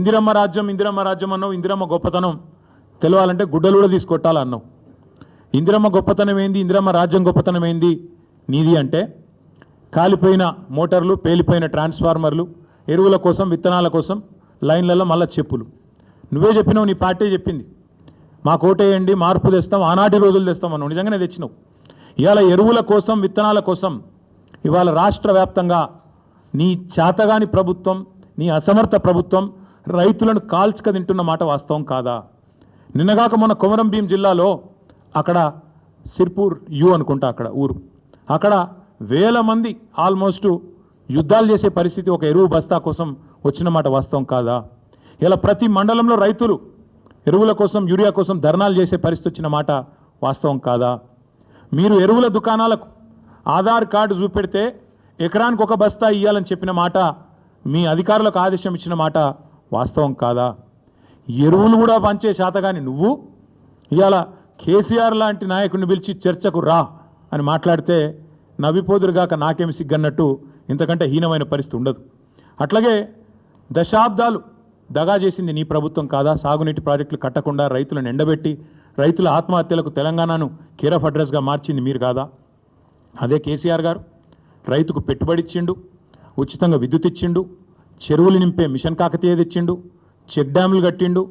ఇందిరమ్మ రాజ్యం ఇందిరమ్మ రాజ్యం అన్నావు ఇందిరమ్మ గొప్పతనం. తెలవాలంటే గుడ్డలు కూడా తీసుకొట్టాలన్నావు. ఇందిరమ్మ గొప్పతనం ఏంది ఇందిరమ్మ రాజ్యం గొప్పతనం ఏంది? నీది అంటే కాలిపోయిన మోటార్లు పేలిపోయిన ట్రాన్స్ఫార్మర్లు ఎరువుల కోసం విత్తనాల కోసం లైన్లలో మళ్ళా చెప్పులు. నువ్వే చెప్పినావు నీ పార్టీ చెప్పింది. మా కోటేయండి మార్పు తెస్తాం ఆనాటి రోజులు తెస్తాం అన్నావు. నిజంగానే తెచ్చినావు. ఇవాళ ఎరువుల కోసం విత్తనాల కోసం ఇవాళ రాష్ట్ర వ్యాప్తంగా నీ చేతగాని ప్రభుత్వం నీ అసమర్థ ప్రభుత్వం రైతులను కాల్చుక తింటున్న మాట వాస్తవం కాదా? నిన్నగాక మొన్న కొమరం భీం జిల్లాలో అక్కడ సిర్పూర్ యు అనుకుంటా అక్కడ ఊరు. అక్కడ వేల మంది ఆల్మోస్ట్ యుద్ధాలు చేసే పరిస్థితి ఒక ఎరువు బస్తా కోసం వచ్చిన మాట వాస్తవం కాదా? ఇలా ప్రతి మండలంలో రైతులు ఎరువుల కోసం యూరియా కోసం ధర్నాలు చేసే పరిస్థితి వచ్చిన మాట వాస్తవం కాదా? మీరు ఎరువుల దుకాణాలకు ఆధార్ కార్డు చూపెడితే ఎకరానికి ఒక బస్తా ఇవ్వాలని చెప్పిన మాట మీ అధికారులకు ఆదేశం ఇచ్చిన మాట వాస్తవం కాదా? ఎరువులు కూడా పంచే శాతగాని నువ్వు? ఇవాళ కేసీఆర్ లాంటి నాయకుడిని పిలిచి చర్చకు రా అని మాట్లాడితే నవ్విపోదురుగాక నాకేమి సిగ్గన్నట్టు ఇంతకంటే హీనమైన పరిస్థితి ఉండదు. అట్లాగే దశాబ్దాలు దగా చేసింది నీ ప్రభుత్వం కాదా? సాగునీటి ప్రాజెక్టులు కట్టకుండా రైతులను ఎండబెట్టి రైతుల ఆత్మహత్యలకు తెలంగాణను కేర్ ఆఫ్ అడ్రస్గా మార్చింది మీరు కాదా? అదే కేసీఆర్ గారు రైతుకు పెట్టుబడి ఇచ్చిండు ఉచితంగా విద్యుత్ ఇచ్చిండు చెరువులు నింపే మిషన్ కాకతీయ తెచ్చిండు చెక్ డ్యాములు కట్టిండు.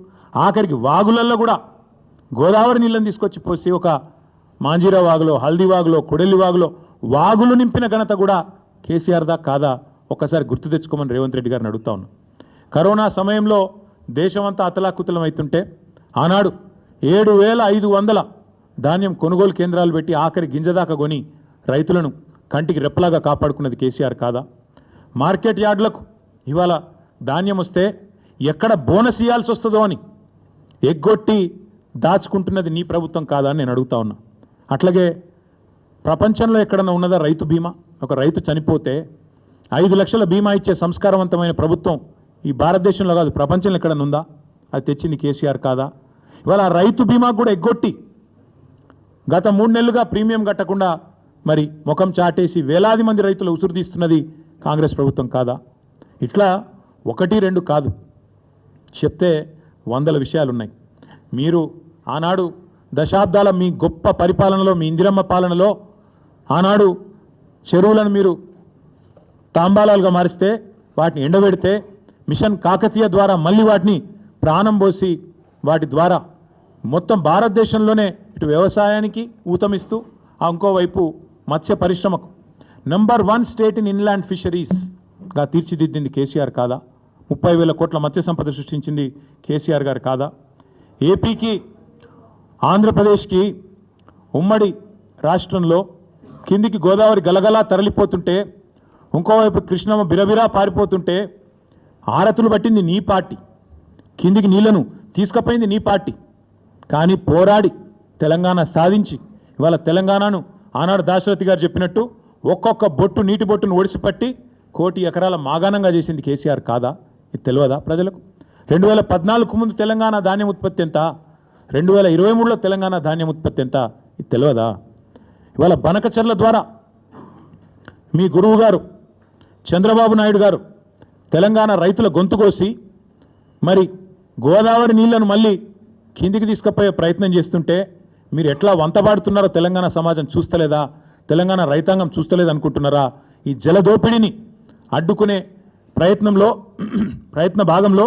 ఆఖరికి వాగులల్లో కూడా గోదావరి నీళ్ళని తీసుకొచ్చి పోసి ఒక మాంజీరా వాగులో హల్దీ వాగులో కొడెల్లి వాగులో వాగులు నింపిన ఘనత కూడా కేసీఆర్ దా కాదా? ఒక్కసారి గుర్తు తెచ్చుకోమని రేవంత్ రెడ్డి గారిని అడుగుతా ఉన్నాను కరోనా సమయంలో దేశమంతా అతలాకుతలం అవుతుంటే ఆనాడు ఏడు వేల ఐదు వందల ధాన్యం కొనుగోలు కేంద్రాలు పెట్టి ఆఖరి గింజదాకా కొని రైతులను కంటికి రెప్పలాగా కాపాడుకున్నది కేసీఆర్ కాదా? మార్కెట్ యార్డులకు ఇవాళ ధాన్యం వస్తే ఎక్కడ బోనస్ ఇవ్వాల్సి వస్తుందో అని ఎగ్గొట్టి దాచుకుంటున్నది నీ ప్రభుత్వం కాదా అని నేను అడుగుతా ఉన్నా. అట్లాగే ప్రపంచంలో ఎక్కడన్నా ఉన్నదా రైతు బీమా? ఒక రైతు చనిపోతే ఐదు లక్షల బీమా ఇచ్చే సంస్కారవంతమైన ప్రభుత్వం ఈ భారతదేశంలో కాదు ప్రపంచంలో ఎక్కడన్నా ఉందా? అది తెచ్చింది కేసీఆర్ కాదా? ఇవాళ ఆ రైతు బీమా కూడా ఎగ్గొట్టి గత మూడు నెలలుగా ప్రీమియం కట్టకుండా మరి ముఖం చాటేసి వేలాది మంది రైతులు ఉసురు తీస్తున్నది కాంగ్రెస్ ప్రభుత్వం కాదా? ఇట్లా ఒకటి రెండు కాదు. చెప్తే వందల విషయాలు ఉన్నాయి మీరు ఆనాడు దశాబ్దాల మీ గొప్ప పరిపాలనలో మీ ఇందిరమ్మ పాలనలో ఆనాడు చెరువులను మీరు తాంబాలాలుగా మారిస్తే వాటిని ఎండబెడితే మిషన్ కాకతీయ ద్వారా మళ్ళీ వాటిని ప్రాణం పోసి వాటి ద్వారా మొత్తం భారతదేశంలోనే ఇటు వ్యవసాయానికి ఊతమిస్తూ ఆ ఇంకోవైపు మత్స్య పరిశ్రమకు. Number one state in inland fisheries గా తీర్చిదిద్దింది కేసీఆర్ కాదా? ముప్పై వేల కోట్ల మత్స్య సంపద సృష్టించింది కేసీఆర్ గారు కాదా? ఏపీకి ఆంధ్రప్రదేశ్కి ఉమ్మడి రాష్ట్రంలో కిందికి గోదావరి గలగలా తరలిపోతుంటే ఇంకోవైపు కృష్ణమ్మ బిరబిరా పారిపోతుంటే ఆరతులు పట్టింది నీ పార్టీ. కిందికి నీళ్ళను తీసుకుపోయింది నీ పార్టీ. కానీ పోరాడి తెలంగాణ సాధించి ఇవాళ తెలంగాణను ఆనాడు దాశరథి గారు చెప్పినట్టు ఒక్కొక్క బొట్టు నీటి బొట్టును ఒడిసిపట్టి కోటి ఎకరాల మాగాణంగా చేసింది కేసీఆర్ కాదా? ఇది తెలియదా ప్రజలకు? రెండు వేల పద్నాలుగు ముందు తెలంగాణ ధాన్యం ఉత్పత్తి ఎంత? రెండు వేల ఇరవై మూడులో తెలంగాణ ధాన్యం ఉత్పత్తి ఎంత? ఇది తెలియదా? ఇవాళ బనకచర్ల ద్వారా మీ గురువు గారు చంద్రబాబు నాయుడు గారు తెలంగాణ రైతుల గొంతు కోసి మరి గోదావరి నీళ్ళను మళ్ళీ కిందికి తీసుకుపోయే ప్రయత్నం చేస్తుంటే మీరు ఎట్లా వంతబాడుతున్నారో తెలంగాణ సమాజం చూస్తలేదా? తెలంగాణ రైతాంగం చూస్తలేదు అనుకుంటున్నారా ఈ జలదోపిడిని అడ్డుకునే ప్రయత్నంలో ప్రయత్న భాగంలో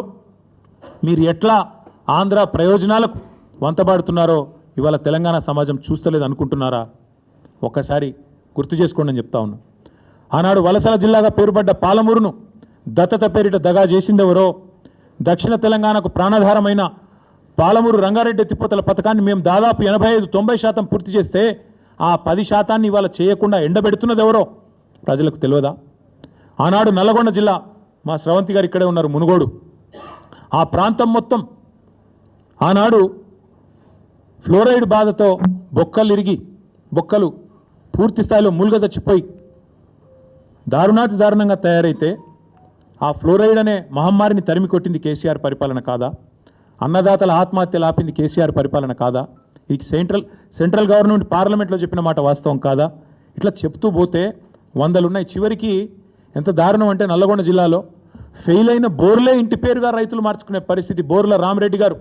మీరు ఎట్లా ఆంధ్ర ప్రయోజనాలకు వంతబాడుతున్నారో ఇవాళ తెలంగాణ సమాజం చూస్తలేదు అనుకుంటున్నారా? ఒక్కసారి గుర్తు చేసుకోండి అని చెప్తా ఉన్నా. ఆనాడు వలసల జిల్లాగా పేరుపడ్డ పాలమూరును దత్తత పేరిట దగా చేసిందెవరో దక్షిణ తెలంగాణకు ప్రాణాధారమైన పాలమూరు రంగారెడ్డి ఎత్తిపోతల పథకాన్ని మేము దాదాపు ఎనభై ఐదు తొంభై శాతం పూర్తి చేస్తే ఆ పది శాతాన్ని ఇవాళ చేయకుండా ఎండబెడుతున్నది ఎవరో ప్రజలకు తెలియదా? ఆనాడు నల్లగొండ జిల్లా మా స్రవంతి గారు ఇక్కడే ఉన్నారు మునుగోడు. ఆ ప్రాంతం మొత్తం ఆనాడు ఫ్లోరైడ్ బాధతో బొక్కలు ఇరిగి బొక్కలు పూర్తి స్థాయిలో మూలుగ చచ్చిపోయి దారుణాతి దారుణంగా తయారైతే ఆ ఫ్లోరైడ్ అనే మహమ్మారిని తరిమి కొట్టింది కేసీఆర్ పరిపాలన కాదా? అన్నదాతల ఆత్మహత్యలు ఆపింది కేసీఆర్ పరిపాలన కాదా? ఈ సెంట్రల్ సెంట్రల్ గవర్నమెంట్ పార్లమెంట్లో చెప్పిన మాట వాస్తవం కాదా? ఇట్లా చెప్తూ పోతే వందలు ఉన్నాయి చివరికి ఎంత దారుణం అంటే నల్లగొండ జిల్లాలో ఫెయిల్ అయిన బోర్లే ఇంటి పేరుగా రైతులు మార్చుకునే పరిస్థితి బోర్ల రామరెడ్డి గారు.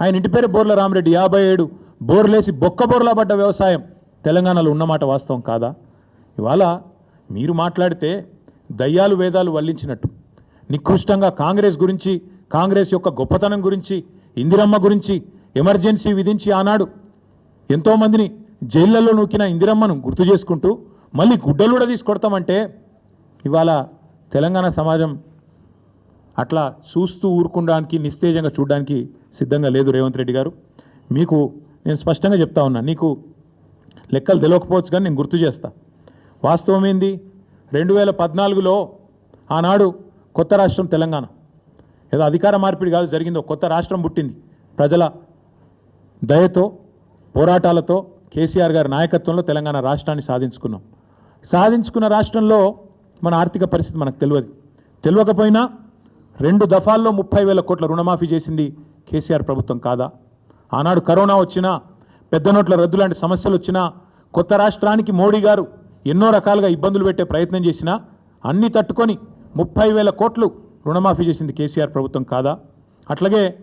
ఆయన ఇంటి పేరు బోర్ల రామరెడ్డి. యాభై ఏడు బోర్లేసి బొక్క బోర్లా పడ్డ వ్యవసాయం తెలంగాణలో ఉన్నమాట వాస్తవం కాదా? ఇవాళ మీరు మాట్లాడితే దయ్యాలు వేదాలు వల్లించినట్టు. నికృష్టంగా కాంగ్రెస్ గురించి కాంగ్రెస్ యొక్క గొప్పతనం గురించి ఇందిరమ్మ గురించి ఎమర్జెన్సీ విధించి ఆనాడు ఎంతోమందిని జైళ్ళలో నూకిన ఇందిరమ్మను గుర్తు చేసుకుంటూ మళ్ళీ గుడ్డలు కూడా తీసుకొడతామంటే ఇవాళ తెలంగాణ సమాజం అట్లా చూస్తూ ఊరుకోవడానికి నిస్తేజంగా చూడడానికి సిద్ధంగా లేదు రేవంత్ రెడ్డి గారు. మీకు నేను స్పష్టంగా చెప్తా ఉన్నా నీకు లెక్కలు తెలియకపోవచ్చు కానీ నేను గుర్తు చేస్తా. వాస్తవం ఏంది? రెండు వేల పద్నాలుగులో ఆనాడు కొత్త రాష్ట్రం తెలంగాణ. ఏదో అధికార మార్పిడి కాదు జరిగిందో కొత్త రాష్ట్రం పుట్టింది. ప్రజల దయతో పోరాటాలతో కేసీఆర్ గారి నాయకత్వంలో తెలంగాణ రాష్ట్రాన్ని సాధించుకున్నాం. సాధించుకున్న రాష్ట్రంలో మన ఆర్థిక పరిస్థితి మనకు తెలియదు. తెలియకపోయినా రెండు దఫాల్లో ముప్పై వేల కోట్ల రుణమాఫీ చేసింది కేసీఆర్ ప్రభుత్వం కాదా? ఆనాడు కరోనా వచ్చినా పెద్ద నోట్ల రద్దు లాంటి సమస్యలు వచ్చినా కొత్త రాష్ట్రానికి మోడీ గారు ఎన్నో రకాలుగా ఇబ్బందులు పెట్టే ప్రయత్నం చేసినా అన్నీ తట్టుకొని ముప్పై వేల కోట్లు రుణమాఫీ చేసింది కేసీఆర్ ప్రభుత్వం కాదా? అట్లాగే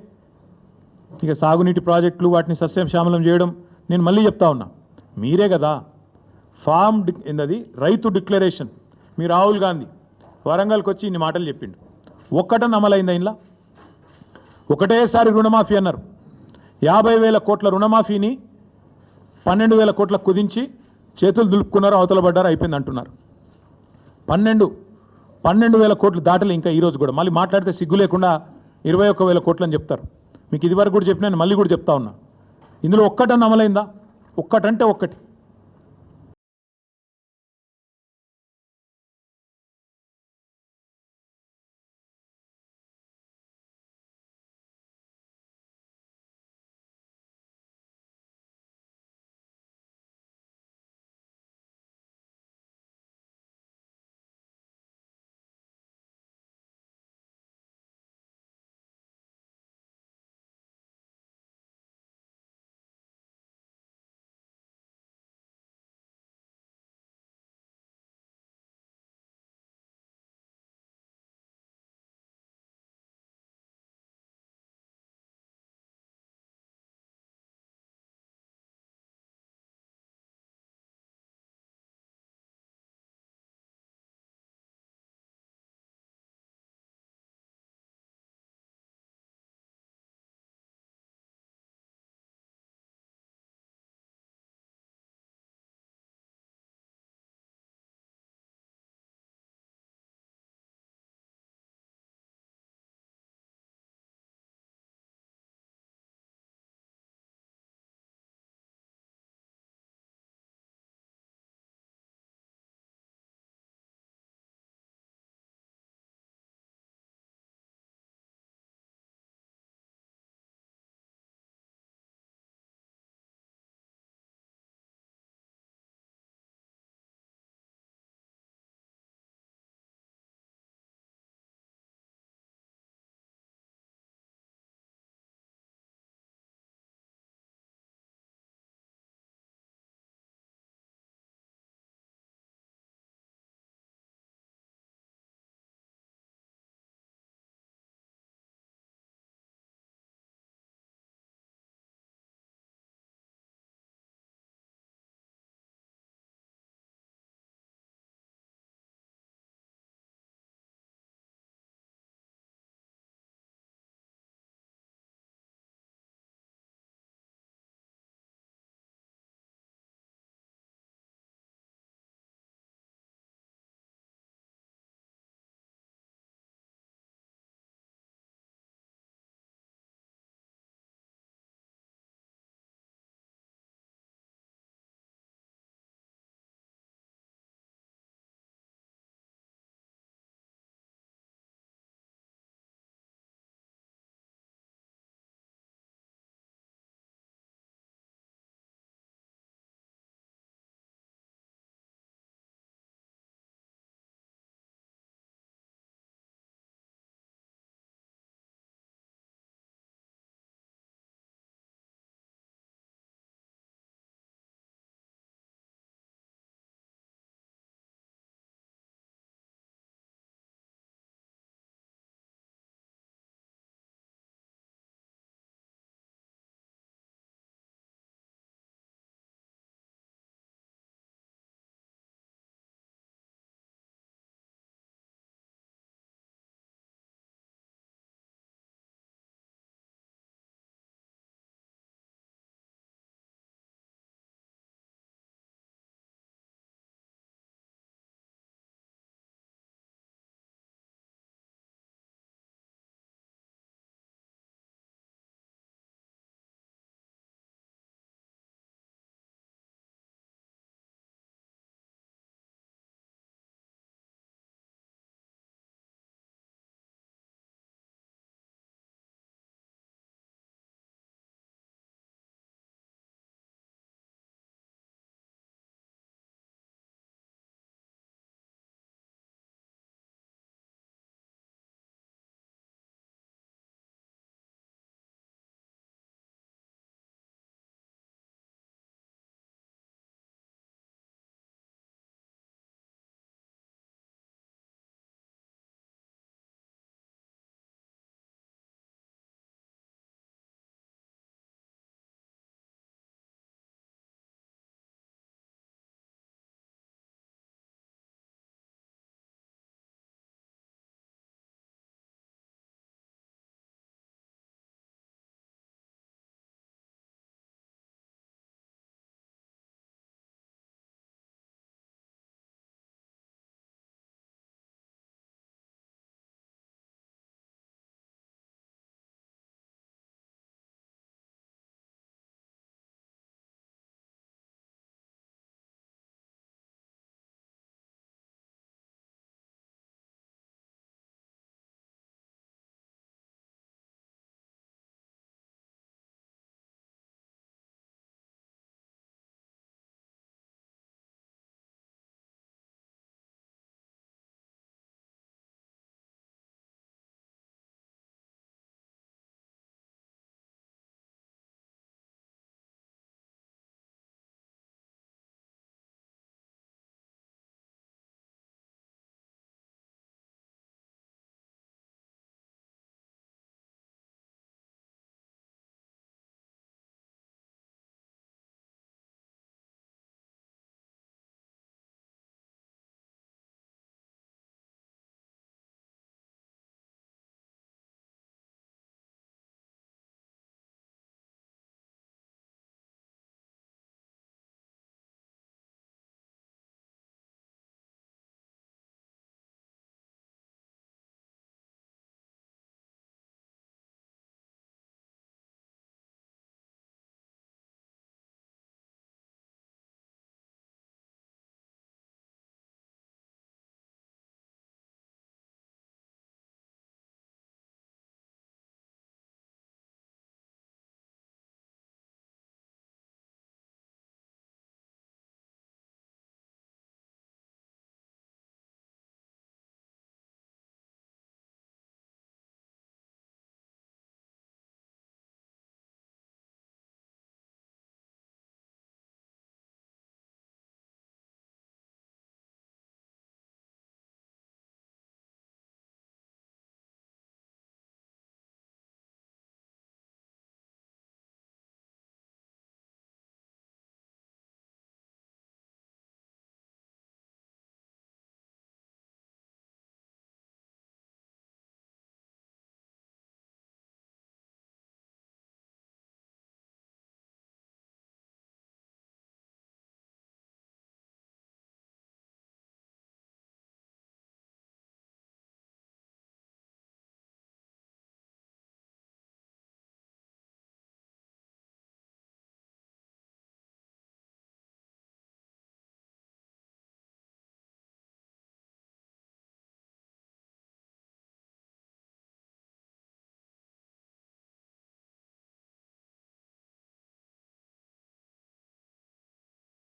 ఇక సాగునీటి ప్రాజెక్టులు వాటిని సస్యశ్యామలం చేయడం నేను మళ్ళీ చెప్తా ఉన్నా. మీరే కదా ఫామ్ డి ఏందది? రైతు డిక్లరేషన్. మీ రాహుల్ గాంధీ వరంగల్కి వచ్చి ఇన్ని మాటలు చెప్పిండు. ఒక్కటన్ అమలైందా ఇంట్లో ఒకటేసారి రుణమాఫీ అన్నారు. యాభై వేల కోట్ల రుణమాఫీని పన్నెండు వేల కోట్ల కుదించి చేతులు దులుపుకున్నారు అవతల పడ్డారు అయిపోయింది అంటున్నారు. పన్నెండు పన్నెండు వేల కోట్లు దాటలు ఇంకా ఈరోజు కూడా. మళ్ళీ మాట్లాడితే సిగ్గు లేకుండా ఇరవై ఒక్క వేల కోట్లు అని చెప్తారు. మీకు ఇదివరకు కూడా చెప్పినా నేను మళ్ళీ కూడా చెప్తా ఉన్నా. ఇందులో ఒక్కటన్నా అమలైందా ఒక్కటంటే ఒక్కటి.